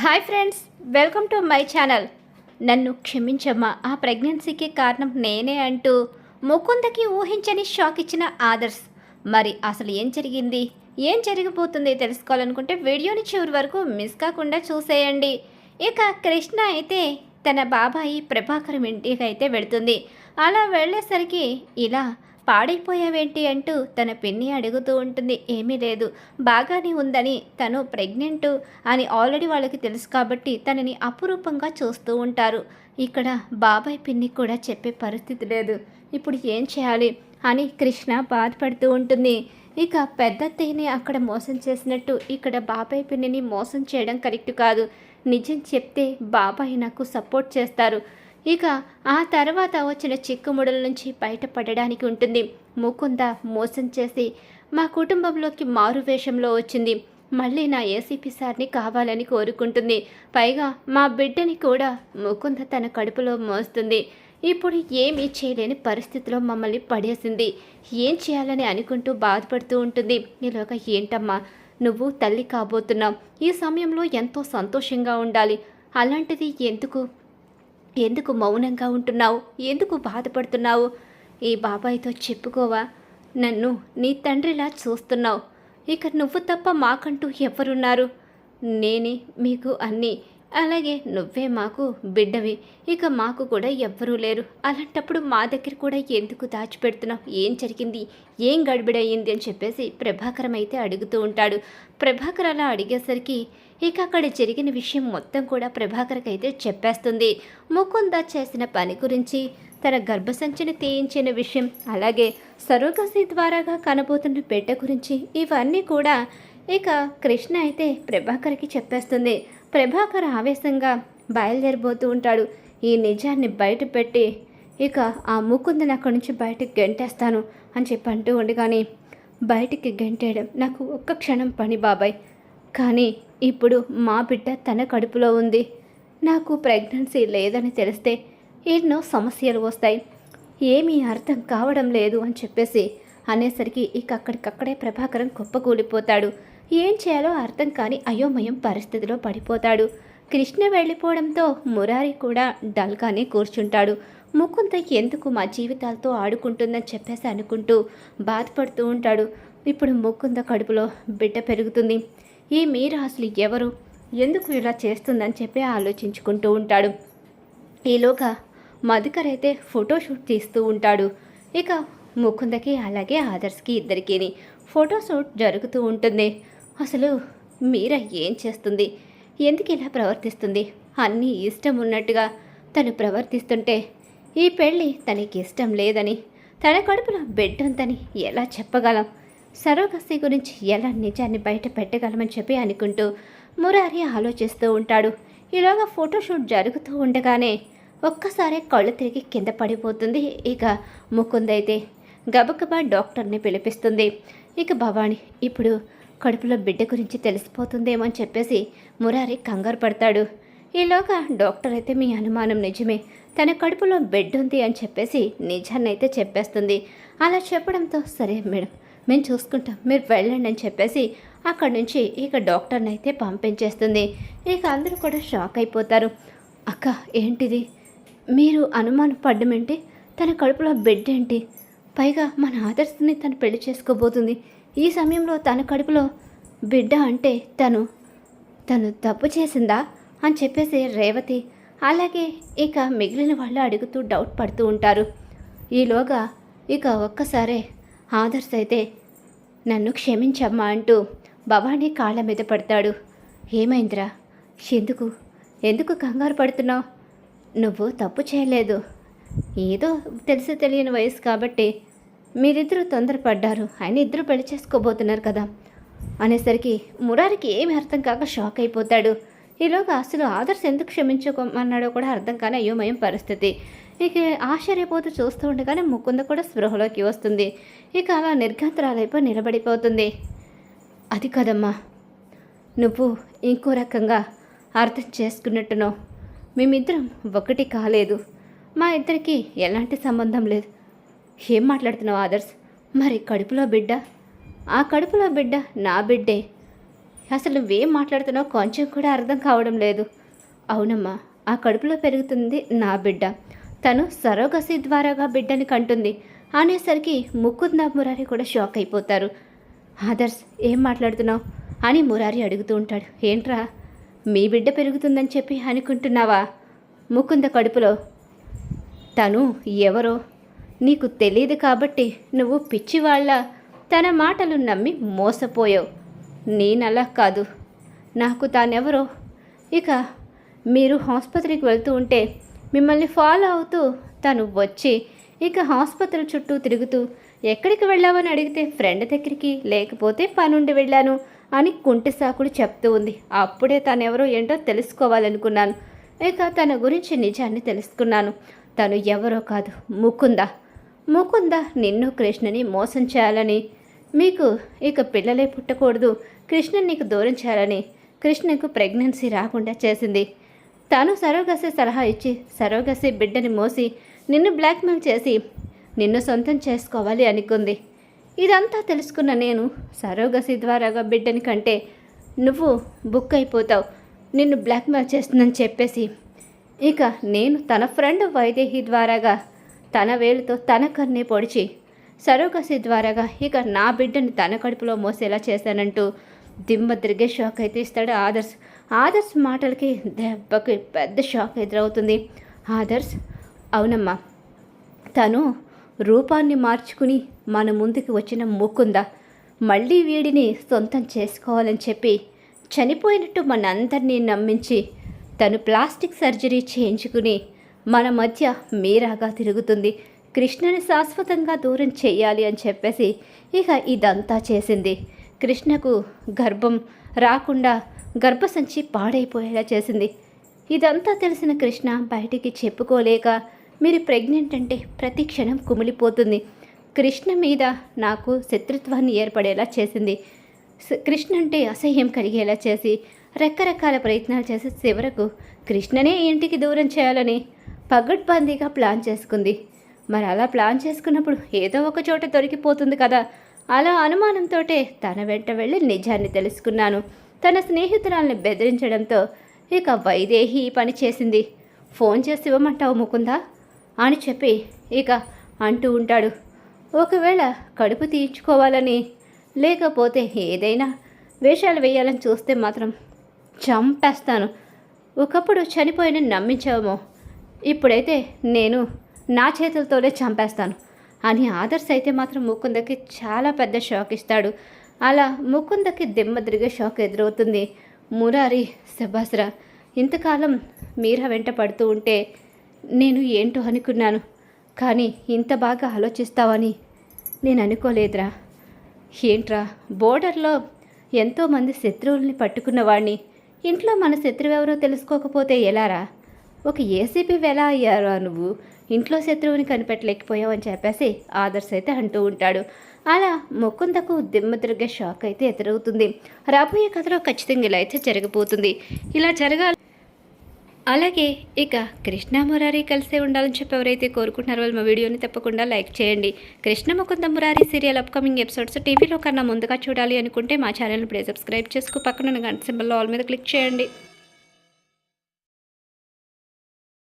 Hi friends welcome to my channel. నన్ను క్షమించమ్మా ఆ ప్రెగ్నెన్సీకి కారణం నేనే అంటూ ముకుందకి ఊహించని షాక్ ఇచ్చిన ఆదర్శ్. మరి అసలు ఏం జరిగింది? ఏం జరిగిపోతుంది తెలుసుకోవాలనుకుంటే వీడియోని చివరి వరకు మిస్ కాకుండా చూసేయండి. ఇక కృష్ణ అయితే తన బాబాయి ప్రభాకరం ఇంటికి అయితే వెళుతుంది. అలా వెళ్ళేసరికి ఇలా పాడైపోయావేంటి అంటూ తన పిన్ని అడుగుతూ ఉంటుంది. ఏమీ లేదు. బాగానే ఉందని తను ప్రెగ్నెంట్ అని ఆల్రెడీ వాళ్ళకి తెలుసు కాబట్టి తనని అపురూపంగా చూస్తూ ఉంటారు. ఇక్కడ బాబాయ్ పిన్ని కూడా చెప్పే పరిస్థితి లేదు. ఇప్పుడు ఏం చేయాలి అని కృష్ణ బాధపడుతూ ఉంటుంది. ఇక పెద్దత్తయ్యని అక్కడ మోసం చేసినట్టు ఇక్కడ బాబాయ్ పిన్నిని మోసం చేయడం కరెక్ట్ కాదు. నిజం చెప్తే బాబాయ్ నాకు సపోర్ట్ చేస్తారు. ఇక ఆ తర్వాత వచ్చిన చిక్కుముడుల నుంచి బయటపడడానికి ఉంటుంది. ముకుంద మోసం చేసి మా కుటుంబంలోకి మారు వేషంలో వచ్చింది. మళ్ళీ నా ఏసీపీ సార్ని కావాలని కోరుకుంటుంది. పైగా మా బిడ్డని కూడా ముకుంద తన కడుపులో మోస్తుంది. ఇప్పుడు ఏమీ చేయలేని పరిస్థితిలో మమ్మల్ని పడేసింది. ఏం చేయాలని అనుకుంటూ బాధపడుతూ ఉంటుంది. ఈలోగా ఏంటమ్మా? నువ్వు తల్లి కాబోతున్నావు. ఈ సమయంలో ఎంతో సంతోషంగా ఉండాలి. అలాంటిది ఎందుకు? ఎందుకు మౌనంగా ఉంటున్నావు? ఎందుకు బాధపడుతున్నావు? ఈ బాబాయ్తో చెప్పుకోవా? నన్ను నీ తండ్రిలా చూస్తున్నావు. ఇక నువ్వు తప్ప మాకంటూ ఎవరున్నారు? నేనే మీకు అన్నీ. అలాగే నువ్వే మాకు బిడ్డవి. ఇక మాకు కూడా ఎవ్వరూ లేరు. అలాంటప్పుడు మా దగ్గర కూడా ఎందుకు దాచిపెడుతున్నావు? ఏం జరిగింది? ఏం గడిబిడయ్యింది అని చెప్పేసి ప్రభాకరం అయితే అడుగుతూ ఉంటాడు. ప్రభాకర్ అలా అడిగేసరికి ఇక అక్కడ జరిగిన విషయం మొత్తం కూడా ప్రభాకర్కి అయితే చెప్పేస్తుంది. ముకుంద చేసిన పని గురించి తన గర్భసంచిని తీయించిన విషయం అలాగే సరోగసి ద్వారాగా కనబోతున్న బిడ్డ గురించి ఇవన్నీ కూడా ఇక కృష్ణ అయితే ప్రభాకర్కి చెప్పేస్తుంది. ప్రభాకర్ ఆవేశంగా బయలుదేరిపోతూ ఉంటాడు. ఈ నిజాన్ని బయట పెట్టి ఇక ఆ ముకుందని అక్కడి నుంచి బయటకు గెంటేస్తాను అని చెప్పి అంటూ ఉండగానే బయటికి గెంటేయడం నాకు ఒక్క క్షణం పని బాబాయ్. కానీ ఇప్పుడు మా బిడ్డ తన కడుపులో ఉంది. నాకు ప్రెగ్నెన్సీ లేదని తెలిస్తే ఎన్నో సమస్యలు వస్తాయి. ఏమీ అర్థం కావడం లేదు అని చెప్పేసి అనేసరికి ఇక అక్కడికక్కడే ప్రభాకరం కుప్పకూలిపోతాడు. ఏం చేయాలో అర్థం కాని అయోమయం పరిస్థితిలో పడిపోతాడు. కృష్ణ వెళ్ళిపోవడంతో మురారి కూడా డల్గానే కూర్చుంటాడు. ముకుంద ఎందుకు మా జీవితాలతో ఆడుకుంటుందని చెప్పేసి అనుకుంటూ బాధపడుతూ ఉంటాడు. ఇప్పుడు ముకుంద కడుపులో బిడ్డ పెరుగుతుంది. ఈ మీరు అసలు ఎవరు? ఎందుకు ఇలా చేస్తుందని చెప్పి ఆలోచించుకుంటూ ఉంటాడు. ఈలోగా మధుకర్ అయితే ఫోటోషూట్ తీస్తూ ఉంటాడు. ఇక ముకుందకి అలాగే ఆదర్శ్కి ఇద్దరికీని ఫోటోషూట్ జరుగుతూ ఉంటుంది. అసలు మీరా ఏం చేస్తుంది? ఎందుకు ఇలా ప్రవర్తిస్తుంది? అన్నీ ఇష్టం ఉన్నట్టుగా తను ప్రవర్తిస్తుంటే ఈ పెళ్ళి తనకి ఇష్టం లేదని తన కడుపులో బిడ్డ ఉందని ఎలా చెప్పగలం? సరోగసి గురించి ఎలా నిజాన్ని బయట పెట్టగలమని చెప్పి అనుకుంటూ మురారి ఆలోచిస్తూ ఉంటాడు. ఈలోగా ఫోటోషూట్ జరుగుతూ ఉండగానే ఒక్కసారి కళ్ళు తిరిగి కింద పడిపోతుంది. ఇక ముకుందైతే గబగబా డాక్టర్ని పిలిపిస్తుంది. ఇక భవాని ఇప్పుడు కడుపులో బిడ్డ గురించి తెలిసిపోతుందేమో అని చెప్పేసి మురారి కంగారు పడతాడు. ఈలోగా డాక్టర్ అయితే మీ అనుమానం నిజమే. తన కడుపులో బెడ్ ఉంది అని చెప్పేసి నిజాన్ని అయితే చెప్పేస్తుంది. అలా చెప్పడంతో సరే మేడం మేము చూసుకుంటాం మీరు వెళ్ళండి అని చెప్పేసి అక్కడి నుంచి ఇక డాక్టర్ని అయితే పంపించేస్తుంది. ఇక అందరూ కూడా షాక్ అయిపోతారు. అక్క ఏంటిది? మీరు అనుమానం పడ్డమేంటి తన కడుపులో బెడ్ ఏంటి? పైగా మన ఆదర్శని తను పెళ్ళి చేసుకోబోతుంది. ఈ సమయంలో తన కడుపులో బిడ్డ అంటే తను తను తప్పు చేసిందా అని చెప్పేసి రేవతి అలాగే ఇక మిగిలిన వాళ్ళు అడుగుతూ డౌట్ పడుతూ ఉంటారు. ఈలోగా ఇక ఒక్కసారే ఆదర్శ్ అయితే నన్ను క్షమించమ్మా అంటూ భవానీ కాళ్ళ మీద పడతాడు. ఏమైందిరా? ఎందుకు? ఎందుకు కంగారు పడుతున్నావు? నువ్వు తప్పు చేయలేదు. ఏదో తెలిసి తెలియని వయసు కాబట్టి మీరిద్దరూ తొందరపడ్డారు. ఆయన ఇద్దరు పెళ్ళి చేసుకోబోతున్నారు కదా. అనేసరికి మురారికి ఏమి అర్థం కాక షాక్ అయిపోతాడు. ఈలోగా అసలు ఆదర్శ్ ఎందుకు క్షమించుకోమన్నాడో కూడా అర్థం కాని అయోమయం పరిస్థితి. ఇక ఆశ్చర్యపోతూ చూస్తూ ఉండగానే ముకుంద కూడా స్పృహలోకి వస్తుంది. ఇక అలా నిర్ఘాంతరాలైపోయి నిలబడిపోతుంది. అది కదమ్మా. నువ్వు ఇంకో రకంగా అర్థం చేసుకున్నట్టునో మేమిద్దరం ఒకటి కాలేదు. మా ఇద్దరికి ఎలాంటి సంబంధం లేదు. ఏం మాట్లాడుతున్నావు ఆదర్శ్? మరి కడుపులో బిడ్డ? ఆ కడుపులో బిడ్డ నా బిడ్డే. అసలు నువ్వేం మాట్లాడుతున్నావు? కొంచెం కూడా అర్థం కావడం లేదు. అవునమ్మా ఆ కడుపులో పెరుగుతుంది నా బిడ్డ. తను సరోగసి ద్వారాగా బిడ్డని కంటుంది. అనేసరికి ముకుంద మురారి కూడా షాక్ అయిపోతారు. ఆదర్శ్ ఏం మాట్లాడుతున్నావు? అని మురారి అడుగుతూ ఉంటాడు. ఏంట్రా మీ బిడ్డ పెరుగుతుందని చెప్పి అనుకుంటున్నావా? ముకుంద కడుపులో తను ఎవరో? నీకు తెలియదు కాబట్టి నువ్వు పిచ్చివాళ్ళ. తన మాటలు నమ్మి మోసపోయావు. నేనలా కాదు. నాకు తానెవరో? ఇక మీరు ఆసుపత్రికి వెళ్తూ ఉంటే మిమ్మల్ని ఫాలో అవుతూ తను వచ్చి ఇక ఆసుపత్రి చుట్టూ తిరుగుతూ ఎక్కడికి వెళ్ళావని అడిగితే ఫ్రెండ్ దగ్గరికి లేకపోతే పనుండి వెళ్ళాను అని కుంటి సాకుడు చెప్తూ ఉంది. అప్పుడే తనెవరో ఏంటో తెలుసుకోవాలనుకున్నాను. ఇక తన గురించి నిజాన్ని తెలుసుకున్నాను. తను ఎవరో కాదు ముకుంద. ముకుంద నిన్ను కృష్ణని మోసం చేయాలని. మీకు ఇక పిల్లలే పుట్టకూడదు. కృష్ణ నీకు దూరం చేయాలని. కృష్ణకు ప్రెగ్నెన్సీ రాకుండా చేసింది. తాను సరోగసి సలహా ఇచ్చి సరోగసి బిడ్డని మోసి నిన్ను బ్లాక్మెయిల్ చేసి నిన్ను సొంతం చేసుకోవాలి అనుకుంది. ఇదంతా తెలుసుకున్న నేను సరోగసి ద్వారాగా బిడ్డని కంటే నువ్వు బుక్ అయిపోతావు నిన్ను బ్లాక్మెయిల్ చేస్తుందని చెప్పేసి. ఇక నేను తన ఫ్రెండ్ వైదేహి ద్వారాగా తన వేలుతో తన కన్నే పొడిచి సరోగసి ద్వారాగా ఇక నా బిడ్డని తన కడుపులో మోసేలా చేశానంటూ దిమ్మ తిరిగే షాక్ అయితే ఇస్తాడు ఆదర్శ్. ఆదర్శ్ మాటలకి దెబ్బకి పెద్ద షాక్ ఎదురవుతుంది. ఆదర్శ్ అవునమ్మా. తను రూపాన్ని మార్చుకుని మన ముందుకు వచ్చిన ముకుంద మళ్ళీ వీడిని సొంతం చేసుకోవాలని చెప్పి చనిపోయినట్టు మనందరినీ నమ్మించి తను ప్లాస్టిక్ సర్జరీ చేయించుకుని మన మధ్య మీరాగా తిరుగుతుంది. కృష్ణని శాశ్వతంగా దూరం చేయాలి అని చెప్పేసి ఇక ఇదంతా చేసింది. కృష్ణకు గర్భం రాకుండా గర్భసంచి పాడైపోయేలా చేసింది. ఇదంతా తెలిసిన కృష్ణ బయటికి చెప్పుకోలేక మీరు ప్రెగ్నెంట్ అంటే ప్రతి క్షణం కుమిలిపోతుంది. కృష్ణ మీద నాకు శత్రుత్వాన్ని ఏర్పడేలా చేసింది. కృష్ణ అంటే అసహ్యం కలిగేలా చేసి రకరకాల ప్రయత్నాలు చేసి చివరకు కృష్ణనే ఇంటికి దూరం చేయాలని పగడ్బందీగా ప్లాన్ చేసుకుంది. మరి అలా ప్లాన్ చేసుకున్నప్పుడు ఏదో ఒక చోట దొరికిపోతుంది కదా. అలా అనుమానంతో తన వెంట వెళ్ళి నిజాన్ని తెలుసుకున్నాను. తన స్నేహితురాల్ని బెదిరించడంతో ఇక వైదేహి పని చేసింది. ఫోన్ చేసి ఇవ్వమంటావు ముకుందా? అని చెప్పి ఇక అంటూ ఉంటాడు. ఒకవేళ కడుపు తీయించుకోవాలని లేకపోతే ఏదైనా వేషాలు వేయాలని చూస్తే మాత్రం చంపేస్తాను. ఒకప్పుడు చనిపోయిన నమ్మించామో ఇప్పుడైతే నేను నా చేతులతోనే చంపేస్తాను అని ఆదర్శ్ అయితే మాత్రం ముకుందకి చాలా పెద్ద షాక్ ఇస్తాడు. అలా ముకుందకి దిమ్మ తిరిగే షాక్ ఎదురవుతుంది. మురారి సుభాస్రా ఇంతకాలం మీరా వెంట పడుతూ ఉంటే నేను ఏంటో అనుకున్నాను. కానీ ఇంత బాగా ఆలోచిస్తావని నేను అనుకోలేదురా. ఏంట్రా బోర్డర్లో ఎంతోమంది శత్రువుల్ని పట్టుకున్నవాడిని ఇంట్లో మన శత్రువు ఎవరో తెలుసుకోకపోతే ఎలారా? ఒక ఏసీపీ ఎలా అయ్యారా నువ్వు? ఇంట్లో శత్రువుని కనిపెట్టలేకపోయావని చెప్పేసి ఆదర్శ్ అయితే అంటూ ఉంటాడు. అలా ముకుందకు దిమ్మ షాక్ అయితే ఎదురవుతుంది. రాబోయే కథలో ఖచ్చితంగా ఇలా అయితే జరగబోతుంది. ఇలా జరగాలి. అలాగే ఇక కృష్ణ మురారి కలిసే ఉండాలని చెప్పి ఎవరైతే కోరుకుంటున్నారో వాళ్ళు మా వీడియోని తప్పకుండా లైక్ చేయండి. Krishna Mukunda Murari serial upcoming episodes టీవీలో కన్నా ముందుగా చూడాలి అనుకుంటే మా ఛానల్ ఇప్పుడే సబ్స్క్రైబ్ చేసుకో. పక్కన గంట సింబల్లో ఆల్ మీద క్లిక్ చేయండి.